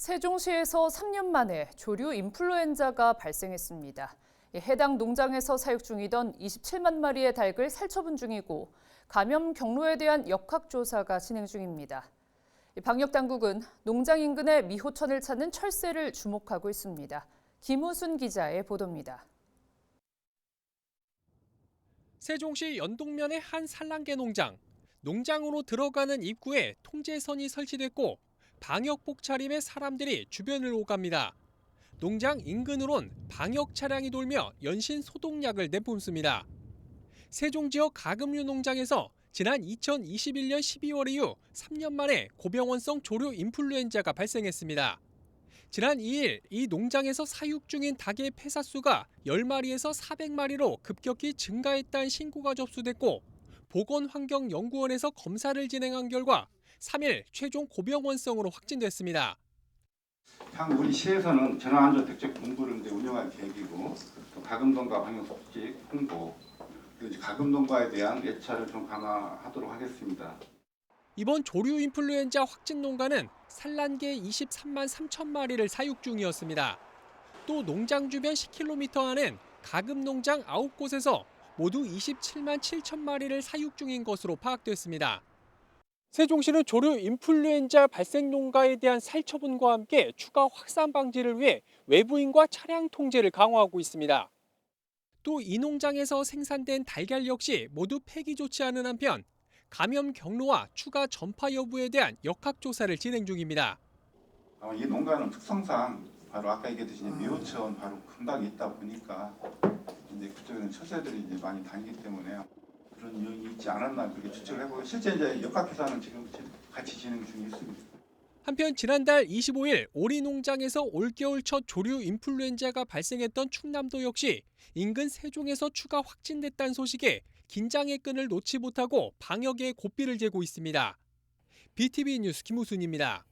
세종시에서 3년 만에 조류 인플루엔자가 발생했습니다. 이 해당 농장에서 사육 중이던 27만 마리의 닭을 살처분 중이고 감염 경로에 대한 역학조사가 진행 중입니다. 이 방역 당국은 농장 인근의 미호천을 찾는 철새를 주목하고 있습니다. 김우순 기자의 보도입니다. 세종시 연동면의 한 산란개 농장. 농장으로 들어가는 입구에 통제선이 설치됐고 방역 복 차림의 사람들이 주변을 오갑니다. 농장 인근으론 방역 차량이 돌며 연신 소독약을 내뿜습니다. 세종 지역 가금류 농장에서 지난 2021년 12월 이후 3년 만에 고병원성 조류 인플루엔자가 발생했습니다. 지난 2일 이 농장에서 사육 중인 닭의 폐사수가 10마리에서 400마리로 급격히 증가했다는 신고가 접수됐고 보건환경연구원에서 검사를 진행한 결과 3일 최종 고병원성으로 확진됐습니다. 향후 우리 시에서는 전환안전 대책 본부를 운영할 계획이고 또 가금동과 방역수칙 홍보 그리고 가금동과에 대한 예찰을 좀 강화하도록 하겠습니다. 이번 조류 인플루엔자 확진 농가는 산란개 23만 3천 마리를 사육 중이었습니다. 또 농장 주변 10km 안엔 가금 농장 9곳에서 모두 27만 7천 마리를 사육 중인 것으로 파악됐습니다. 세종시는 조류 인플루엔자 발생 농가에 대한 살처분과 함께 추가 확산 방지를 위해 외부인과 차량 통제를 강화하고 있습니다. 또 이 농장에서 생산된 달걀 역시 모두 폐기 좋지 않은 한편 감염 경로와 추가 전파 여부에 대한 역학 조사를 진행 중입니다. 이 농가는 특성상 바로 아까 얘기했듯이 미호천 바로 근방에 있다 보니까 이제 그쪽에는 철새들이 이제 많이 다니기 때문에 그런 요인이 있지 않았나 그렇게 추측을 해보고 실제 이제 역학조사는 지금 같이 진행 중에 있습니다. 한편 지난달 25일 오리 농장에서 올겨울 첫 조류 인플루엔자가 발생했던 충남도 역시 인근 세종에서 추가 확진됐다는 소식에 긴장의 끈을 놓지 못하고 방역에 고삐를 재고 있습니다. BTV 뉴스 김우순입니다.